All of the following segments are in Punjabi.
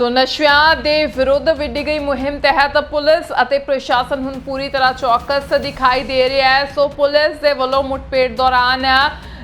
ਸੋ ਨਸ਼ਿਆਂ ਦੇ ਵਿਰੁੱਧ ਵਿੱਢੀ ਗਈ ਮੁਹਿੰਮ ਤਹਿਤ ਪੁਲਿਸ ਅਤੇ ਪ੍ਰਸ਼ਾਸਨ ਹੁਣ ਪੂਰੀ ਤਰ੍ਹਾਂ ਚੌਕਸ ਦਿਖਾਈ ਦੇ ਰਿਹਾ ਹੈ। ਸੋ ਪੁਲਿਸ ਦੇ ਵੱਲੋਂ ਮੁੱਠਭੇੜ ਦੌਰਾਨ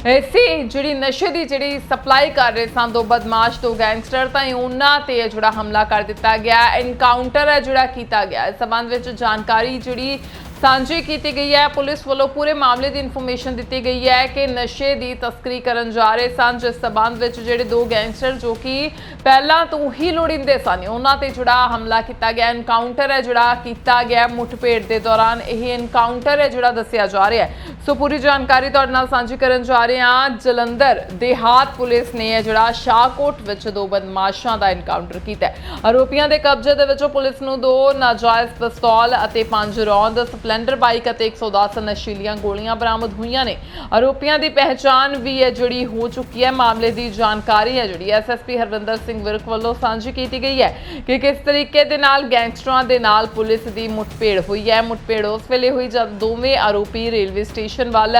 ਐਸੀ ਜਿਹੜੀ ਨਸ਼ੇ ਦੀ ਜਿਹੜੀ ਸਪਲਾਈ ਕਰ ਰਹੇ ਸਨ, ਦੋ ਬਦਮਾਸ਼, ਦੋ ਗੈਂਗਸਟਰ, ਤਾਂ ਉਹਨਾਂ ਤੇ ਜਿਹੜਾ ਹਮਲਾ ਕਰ ਦਿੱਤਾ ਗਿਆ। ਐਨਕਾਊਂਟਰ ਹੈ ਜਿਹੜਾ ਕੀਤਾ ਗਿਆ। ਇਸ ਸੰਬੰਧ ਵਿੱਚ ਜਾਣਕਾਰੀ ਜਿਹੜੀ ਸਾਂਝੀ ਕੀਤੀ ਗਈ ਹੈ। ਪੁਲਿਸ ਵੱਲੋਂ ਪੂਰੇ ਮਾਮਲੇ ਦੀ ਇਨਫੋਰਮੇਸ਼ਨ ਦਿੱਤੀ ਗਈ ਹੈ ਕਿ ਨਸ਼ੇ ਦੀ ਤਸਕਰੀ ਕਰਨ ਜਾ ਰਹੇ ਸਨ, ਜਿਸ ਸਬੰਧ ਵਿੱਚ ਜਿਹੜੇ ਦੋ ਗੈਂਗਸਟਰ ਜੋ ਕਿ ਪਹਿਲਾਂ ਤੋਂ ਹੀ ਲੋੜਿੰਦੇ ਸਨ, ਉਹਨਾਂ ਤੇ ਜਿਹੜਾ ਹਮਲਾ ਕੀਤਾ ਗਿਆ ਐਨਕਾਊਂਟਰ ਹੈ ਜਿਹੜਾ ਕੀਤਾ ਗਿਆ ਮੁੱਠਭੇੜ ਦੇ ਦੌਰਾਨ, ਇਹ ਐਨਕਾਊਂਟਰ ਹੈ ਜਿਹੜਾ ਦੱਸਿਆ ਜਾ ਰਿਹਾ ਹੈ। ਸੋ ਪੂਰੀ ਜਾਣਕਾਰੀ ਤੁਹਾਡੇ ਨਾਲ ਸਾਂਝੀ ਕਰਨ ਜਾ ਰਹੇ ਹਾਂ। ਜਲੰਧਰ ਦੇਹਾਤ ਪੁਲਿਸ ਨੇ ਇਹ ਜਿਹੜਾ ਸ਼ਾਹਕੋਟ ਵਿੱਚ ਦੋ ਬਦਮਾਸ਼ਾਂ ਦਾ ਐਨਕਾਊਂਟਰ ਕੀਤਾ ਆਰੋਪੀਆਂ ਦੇ ਕਬਜ਼ੇ ਦੇ ਵਿੱਚੋਂ ਪੁਲਿਸ ਨੂੰ ਦੋ ਨਾਜਾਇਜ਼ ਪਿਸਤੌਲ ਅਤੇ ਪੰਜ ਰੌਂਦ ਸਪਲੈਂਡਰ ਬਾਈਕ ਅਤੇ 110 ਨਸ਼ੀਲੀਆਂ ਗੋਲੀਆਂ ਬਰਾਮਦ ਹੋਈਆਂ ਨੇ। ਆਰੋਪੀਆਂ ਦੀ ਪਹਿਚਾਣ ਵੀ ਹੈ ਜਿਹੜੀ ਹੋ ਚੁੱਕੀ ਹੈ, ਮਾਮਲੇ ਦੀ ਜਾਣਕਾਰੀ ਹੈ ਜਿਹੜੀ ਐਸਐਸਪੀ ਹਰਵਿੰਦਰ ਸਿੰਘ ਵਿਰਕ ਵੱਲੋਂ ਸਾਂਝੀ ਕੀਤੀ ਗਈ ਹੈ ਕਿ ਕਿਸ ਤਰੀਕੇ ਦੇ ਨਾਲ ਗੈਂਗਸਟਰਾਂ ਦੇ ਨਾਲ ਪੁਲਿਸ ਦੀ ਮੁੱਠਭੇੜ ਹੋਈ ਹੈ। ਮੁੱਠਭੇੜ ਉਸ ਵੇਲੇ ਹੋਈ ਜਦ ਦੋਵੇਂ ਆਰੋਪੀ ਰੇਲਵੇ ਸਟੇਸ਼ਨ ਵੱਲ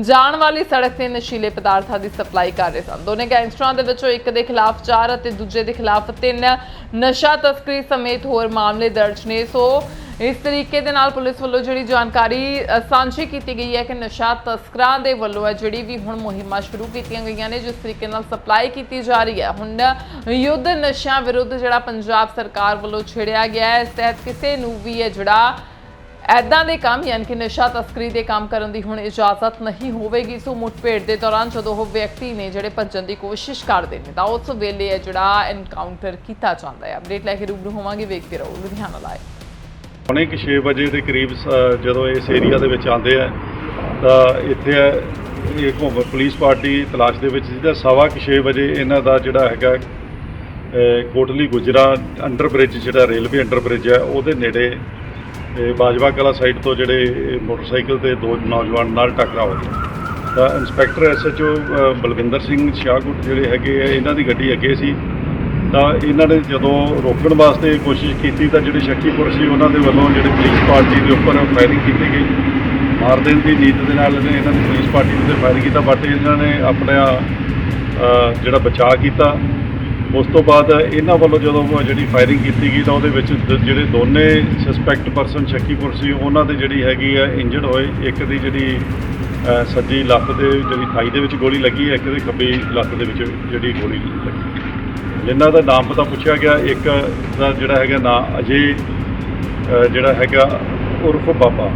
ਜਾਣ ਵਾਲੀ ਸੜਕ ਤੇ ਨਸ਼ੀਲੇ ਪਦਾਰਥਾਂ ਦੀ ਸਪਲਾਈ ਕਰ ਰਹੇ ਸਨ। ਦੋਨੇ ਗੈਂਗਸਟਰਾਂ ਦੇ ਵਿੱਚੋਂ ਇੱਕ ਦੇ ਖਿਲਾਫ 4 ਅਤੇ ਦੂਜੇ ਦੇ ਖਿਲਾਫ 3 ਨਸ਼ਾ ਤਸਕਰੀ ਸਮੇਤ ਹੋਰ ਮਾਮਲੇ ਦਰਜ ਨੇ। ਸੋ ਇਸ ਤਰੀਕੇ ਦੇ ਨਾਲ ਪੁਲਿਸ ਵੱਲੋਂ ਜਿਹੜੀ ਜਾਣਕਾਰੀ ਸਾਂਝੀ ਕੀਤੀ ਗਈ ਹੈ ਕਿ ਨਸ਼ਾ ਤਸਕਰਾਂ ਦੇ ਵੱਲੋਂ ਹੈ, ਜਿਹੜੀ ਵੀ ਹੁਣ ਮੁਹਿੰਮਾਂ ਸ਼ੁਰੂ ਕੀਤੀਆਂ ਗਈਆਂ ਨੇ, ਜਿਸ ਤਰੀਕੇ ਨਾਲ ਸਪਲਾਈ ਕੀਤੀ ਜਾ ਰਹੀ ਹੈ। ਹੁਣ, ਯੁੱਧ ਨਸ਼ਿਆਂ ਵਿਰੁੱਧ ਜਿਹੜਾ ਪੰਜਾਬ ਸਰਕਾਰ ਵੱਲੋਂ ਛੇੜਿਆ ਗਿਆ ਹੈ, ਇਸ ਤਹਿਤ ਕਿਸੇ ਨੂੰ ਵੀ ਹੈ ਜਿਹੜਾ ਐਦਾਂ ਦੇ ਕੰਮ, ਯਾਨੀ ਕਿ ਨਸ਼ਾ ਤਸਕਰੀ ਦੇ ਕੰਮ ਕਰਨ ਦੀ ਹੁਣ ਇਜਾਜ਼ਤ ਨਹੀਂ ਹੋਵੇਗੀ। ਸੋ ਮੁੱਠਭੇੜ ਦੇ ਦੌਰਾਨ ਜਦੋਂ ਉਹ ਵਿਅਕਤੀ ਨੇ ਜਿਹੜੇ ਭੱਜਣ ਦੀ ਕੋਸ਼ਿਸ਼ ਕਰਦੇ ਨੇ, ਤਾਂ ਉਸ ਵੇਲੇ ਹੈ ਜਿਹੜਾ ਐਨਕਾਊਂਟਰ ਕੀਤਾ ਜਾਂਦਾ ਹੈ। ਅਪਡੇਟ ਲੈ ਕੇ ਰੂਬਰੂ ਹੋਵਾਂਗੇ, ਵੇਖਦੇ ਰਹੋ ਲੁਧਿਆਣਾ ਲਾਈਵ ਹੁਣੇ ਕਿ 6 ਵਜੇ ਦੇ ਕਰੀਬ ਸ- ਜਦੋਂ ਇਸ ਏਰੀਆ ਦੇ ਵਿੱਚ ਆਉਂਦੇ ਆ, ਤਾਂ ਇੱਥੇ ਇਹ ਘੁੰਮ, ਪੁਲਿਸ ਪਾਰਟੀ ਤਲਾਸ਼ ਦੇ ਵਿੱਚ ਸੀ ਸਵਾ ਕੁ 6 ਵਜੇ ਇਹਨਾਂ ਦਾ ਜਿਹੜਾ ਹੈਗਾ ਕੋਟਲੀ ਗੁਜਰਾ ਅੰਡਰ ਬ੍ਰਿਜ ਜਿਹੜਾ ਰੇਲਵੇ ਅੰਡਰ ਬ੍ਰਿਜ ਹੈ, ਉਹਦੇ ਨੇੜੇ ਬਾਜਵਾ ਕਲਾ ਸਾਈਡ ਤੋਂ ਜਿਹੜੇ ਮੋਟਰਸਾਈਕਲ ਤੇ ਦੋ ਨੌਜਵਾਨ ਨਾਲ ਟਕਰਾ ਹੋ ਗਿਆ ਤਾਂ ਇੰਸਪੈਕਟਰ ਐਸਐਚਓ ਬਲਵਿੰਦਰ ਸਿੰਘ ਸ਼ਾਹਗੁੱਟ ਜਿਹੜੇ ਹੈਗੇ ਆ, ਇਹਨਾਂ ਦੀ ਗੱਡੀ ਅੱਗੇ ਸੀ। ਤਾਂ ਇਹਨਾਂ ਨੇ ਜਦੋਂ ਰੋਕਣ ਵਾਸਤੇ ਕੋਸ਼ਿਸ਼ ਕੀਤੀ ਤਾਂ ਜਿਹੜੇ ਸ਼ੱਕੀ ਪੁਰਸ਼ ਸੀ ਉਹਨਾਂ ਦੇ ਵੱਲੋਂ ਜਿਹੜੇ ਪੁਲਿਸ ਪਾਰਟੀ ਦੇ ਉੱਪਰ ਫਾਇਰਿੰਗ ਕੀਤੀ ਗਈ। ਮਾਰ ਦੇਣ ਦੀ ਨੀਤ ਦੇ ਨਾਲ ਇਹਨੇ ਇਹਨਾਂ ਨੇ ਪੁਲਿਸ ਪਾਰਟੀ ਦੇ ਉੱਤੇ ਫਾਇਰ ਕੀਤਾ। ਬਟ ਇਹਨਾਂ ਨੇ ਆਪਣਾ ਜਿਹੜਾ ਬਚਾਅ ਕੀਤਾ। ਉਸ ਤੋਂ ਬਾਅਦ ਇਹਨਾਂ ਵੱਲੋਂ ਜਦੋਂ ਜਿਹੜੀ ਫਾਇਰਿੰਗ ਕੀਤੀ ਗਈ ਤਾਂ ਉਹਦੇ ਵਿੱਚ ਦ- ਜਿਹੜੇ ਦੋਨੇ ਸਸਪੈਕਟ ਪਰਸਨ ਸ਼ੱਕੀਪੁਰ ਸੀ, ਉਹਨਾਂ ਦੇ ਜਿਹੜੀ ਹੈਗੀ ਆ ਇੰਜਰਡ ਹੋਏ। ਇੱਕ ਦੀ ਜਿਹੜੀ ਸੱਜੀ ਲੱਤ ਦੇ ਜਿਹੜੀ ਥਾਈ ਦੇ ਵਿੱਚ ਗੋਲੀ ਲੱਗੀ ਹੈ, ਇੱਕ ਦੇ ਖੱਬੀ ਲੱਤ ਦੇ ਵਿੱਚ ਜਿਹੜੀ ਗੋਲੀ ਲੱਗੀ। ਜਿਨ੍ਹਾਂ ਦਾ ਨਾਮ ਪਤਾ ਪੁੱਛਿਆ ਗਿਆ ਇੱਕ ਦਾ ਜਿਹੜਾ ਹੈਗਾ ਨਾਂ ਅਜੇ ਜਿਹੜਾ ਹੈਗਾ ਉਰਫ ਬਾਬਾ।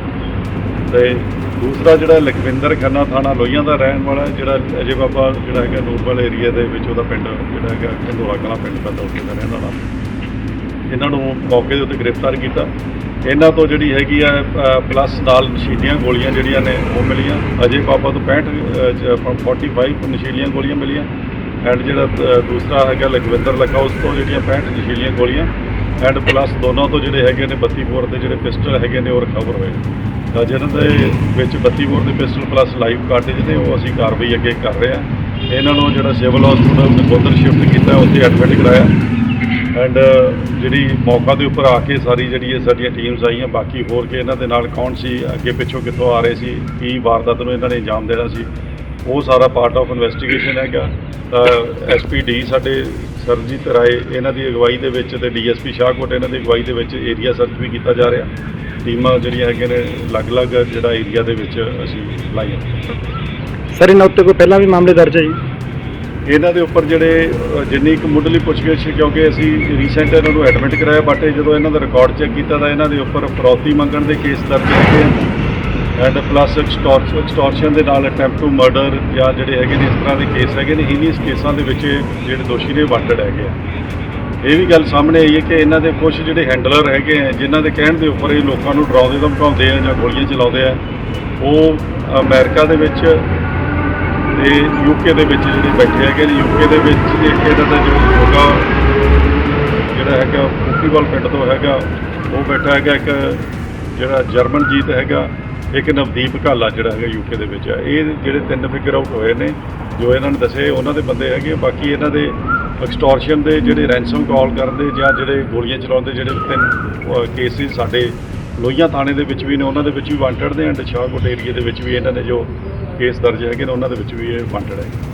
ਤੇ ਦੂਸਰਾ ਜਿਹੜਾ ਲਖਵਿੰਦਰ ਖੰਨਾ ਥਾਣਾ ਲੋਹੀਆਂ ਦਾ ਰਹਿਣ ਵਾਲਾ ਜਿਹੜਾ ਅਜੇ ਬਾਬਾ ਜਿਹੜਾ ਹੈਗਾ ਨੂਰਵਾਲ ਏਰੀਆ ਦੇ ਵਿੱਚ ਉਹਦਾ ਪਿੰਡ ਜਿਹੜਾ ਹੈਗਾ ਕੰਦੋਲਾ ਕਲਾਂ ਪਿੰਡ ਪੈਂਦਾ ਉੱਥੇ ਦਾ ਰਹਿਣ ਵਾਲਾ। ਇਹਨਾਂ ਨੂੰ ਮੌਕੇ ਦੇ ਉੱਤੇ ਗ੍ਰਿਫਤਾਰ ਕੀਤਾ। ਇਹਨਾਂ ਤੋਂ ਜਿਹੜੀ ਹੈਗੀ ਆ ਪਲੱਸ ਨਾਲ ਨਸ਼ੀਲੀਆਂ ਗੋਲੀਆਂ ਜਿਹੜੀਆਂ ਨੇ ਉਹ ਮਿਲੀਆਂ। ਅਜੇ ਬਾਬਾ ਤੋਂ 65 ਅ, ਜ- 45 ਨਸ਼ੀਲੀਆਂ ਗੋਲੀਆਂ ਮਿਲੀਆਂ। ਐਂਡ ਜਿਹੜਾ ਦੂਸਰਾ ਹੈਗਾ ਲਖਵਿੰਦਰ ਲੱਗਾ, ਉਸ ਤੋਂ ਜਿਹੜੀਆਂ 65 ਨਸ਼ੀਲੀਆਂ ਗੋਲੀਆਂ ਐਂਡ ਪਲੱਸ ਦੋਨੋਂ ਤੋਂ ਜਿਹੜੇ ਹੈਗੇ ਨੇ 32 ਬੋਰ ਦੇ ਜਿਹੜੇ ਪਿਸਟਲ ਹੈਗੇ ਨੇ, ਉਹ ਰਿਕਵਰ ਹੋਏ। ਤਾਂ ਜਿਹਨਾਂ ਦੇ ਵਿੱਚ 32 ਬੋਰ ਦੇ ਪਿਸਟਲ ਪਲੱਸ ਲਾਈਵ ਕਾਰਟੇਜ ਨੇ, ਉਹ ਅਸੀਂ ਕਾਰਵਾਈ ਅੱਗੇ ਕਰ ਰਹੇ ਹਾਂ। ਇਹਨਾਂ ਨੂੰ ਜਿਹੜਾ ਸਿਵਲ ਹਸਪੀਟਲ ਨਕੋਦਰ ਸ਼ਿਫਟ ਕੀਤਾ, ਉੱਥੇ ਐਡਮਿਟ ਕਰਾਇਆ। ਐਂਡ ਜਿਹੜੀ ਮੌਕਾ ਦੇ ਉੱਪਰ ਆ ਕੇ ਸਾਰੀ ਜਿਹੜੀ ਇਹ ਸਾਡੀਆਂ ਟੀਮਸ ਆਈਆਂ, ਬਾਕੀ ਹੋਰ ਕੇ ਇਹਨਾਂ ਦੇ ਨਾਲ ਕੌਣ ਸੀ, ਅੱਗੇ ਪਿੱਛੋਂ ਕਿੱਥੋਂ ਆ ਰਹੇ ਸੀ, ਕੀ ਵਾਰਦਾਤ ਨੂੰ ਇਹਨਾਂ ਨੇ ਅੰਜਾਮ ਦੇਣਾ ਸੀ ਉਹ ਸਾਰਾ ਪਾਰਟ ਆਫ ਇਨਵੈਸਟੀਗੇਸ਼ਨ ਹੈਗਾ। ਐਸਪੀਡੀ ਸਾਡੇ ਸਰਜੀਤ ਰਾਏ ਇਹਨਾਂ ਦੀ ਅਗਵਾਈ ਦੇ ਵਿੱਚ ਤੇ ਡੀਐਸਪੀ ਸ਼ਾਹਕੋਟ ਇਹਨਾਂ ਦੀ ਅਗਵਾਈ ਦੇ ਵਿੱਚ ਏਰੀਆ ਸਰਚ ਵੀ ਕੀਤਾ ਜਾ ਰਿਹਾ। ਟੀਮਾਂ ਜਿਹੜੀਆਂ ਹੈਗੀਆਂ ਨੇ ਅਲੱਗ-ਅਲੱਗ ਜਿਹੜਾ ਏਰੀਆ ਦੇ ਵਿੱਚ ਅਸੀਂ ਲਾਈਆਂ। ਸਰ ਇਹਨਾਂ ਉੱਤੇ ਕੋਈ ਪਹਿਲਾਂ ਵੀ ਮਾਮਲੇ ਦਰਜ ਹੈ ਜੀ? ਇਹਨਾਂ ਦੇ ਉੱਪਰ ਜਿਹੜੇ ਜਿੰਨੀ ਇੱਕ ਮੁੱਢਲੀ ਪੁੱਛਗਿੱਛ ਕਿਉਂਕਿ ਅਸੀਂ ਰੀਸੈਂਟ ਇਹਨਾਂ ਨੂੰ ਐਡਮਿਟ ਕਰਾਇਆ ਬਟ ਜਦੋਂ ਇਹਨਾਂ ਦਾ ਰਿਕਾਰਡ ਚੈੱਕ ਕੀਤਾ ਤਾਂ ਇਹਨਾਂ ਦੇ ਉੱਪਰ ਫਰੌਤੀ ਮੰਗਣ ਦੇ ਕੇਸ ਦਰਜ ਹੈਗੇ ਐਂਡ ਪਲੱਸ ਐਕਸਟੋਰਸ਼ਨ ਦੇ ਨਾਲ ਅਟੈਂਪਟ ਟੂ ਮਰਡਰ ਜਾਂ ਜਿਹੜੇ ਹੈਗੇ ਨੇ ਇਸ ਤਰ੍ਹਾਂ ਦੇ ਕੇਸ ਹੈਗੇ ਨੇ ਇਨੀਸ ਕੇਸਾਂ ਦੇ ਵਿੱਚ ਜਿਹੜੇ ਦੋਸ਼ੀ ਨੇ ਵਾਂਟਡ ਹੈਗੇ ਆ। ਇਹ ਵੀ ਗੱਲ ਸਾਹਮਣੇ ਆਈ ਹੈ ਕਿ ਇਹਨਾਂ ਦੇ ਕੁਝ ਜਿਹੜੇ ਹੈਂਡਲਰ ਹੈਗੇ ਆ, ਜਿਨ੍ਹਾਂ ਦੇ ਕਹਿਣ ਦੇ ਉੱਪਰ ਇਹ ਲੋਕਾਂ ਨੂੰ ਡਰਾਉਂਦੇ, ਧਮਕਾਉਂਦੇ ਆ ਜਾਂ ਗੋਲੀਆਂ ਚਲਾਉਂਦੇ ਆ, ਉਹ ਅਮਰੀਕਾ ਦੇ ਵਿੱਚ ਤੇ ਯੂਕੇ ਦੇ ਵਿੱਚ ਜਿਹੜੇ ਬੈਠੇ ਹੈਗੇ ਨੇ ਯੂਕੇ ਦੇ ਵਿੱਚ ਇੱਕ ਇਹਨਾਂ ਦਾ ਜੋ ਹੋਗਾ, ਜਿਹੜਾ ਹੈਗਾ, ਫੁੱਟਬਾਲ ਪਿੰਡ ਤੋਂ ਹੈਗਾ, ਉਹ ਬੈਠਾ ਹੈਗਾ ਇੱਕ ਜਿਹੜਾ ਜਰਮਨ ਜੀਤ ਹੈਗਾ। ਇੱਕ ਨਵਦੀਪ ਘਾਲਾ ਜਿਹੜਾ ਹੈਗਾ ਯੂਕੇ ਦੇ ਵਿੱਚ ਆ। ਇਹ ਜਿਹੜੇ ਤਿੰਨ ਫਿਗਰ ਆਊਟ ਹੋਏ ਨੇ, ਜੋ ਇਹਨਾਂ ਨੇ ਦੱਸੇ, ਉਹਨਾਂ ਦੇ ਬੰਦੇ ਹੈਗੇ ਬਾਕੀ ਇਹਨਾਂ ਦੇ ਐਕਸਟੋਰਸ਼ਨ ਦੇ ਜਿਹੜੇ ਰੈਂਸਮ ਕਾਲ ਕਰਦੇ ਜਾਂ ਜਿਹੜੇ ਗੋਲੀਆਂ ਚਲਾਉਂਦੇ ਜਿਹੜੇ ਤਿੰਨ ਕੇਸਿਸ ਸਾਡੇ ਲੋਹੀਆਂ ਥਾਣੇ ਦੇ ਵਿੱਚ ਵੀ ਨੇ, ਉਹਨਾਂ ਦੇ ਵਿੱਚ ਵੀ ਵਾਂਟਡ ਨੇ ਐਂਡ ਸ਼ਾਹਕੋਟ ਏਰੀਆ ਦੇ ਵਿੱਚ ਵੀ ਇਹਨਾਂ ਨੇ ਜੋ ਕੇਸ ਦਰਜ ਹੈਗੇ ਨੇ, ਉਹਨਾਂ ਦੇ ਵਿੱਚ ਵੀ ਇਹ ਵਾਂਟਡ ਹੈ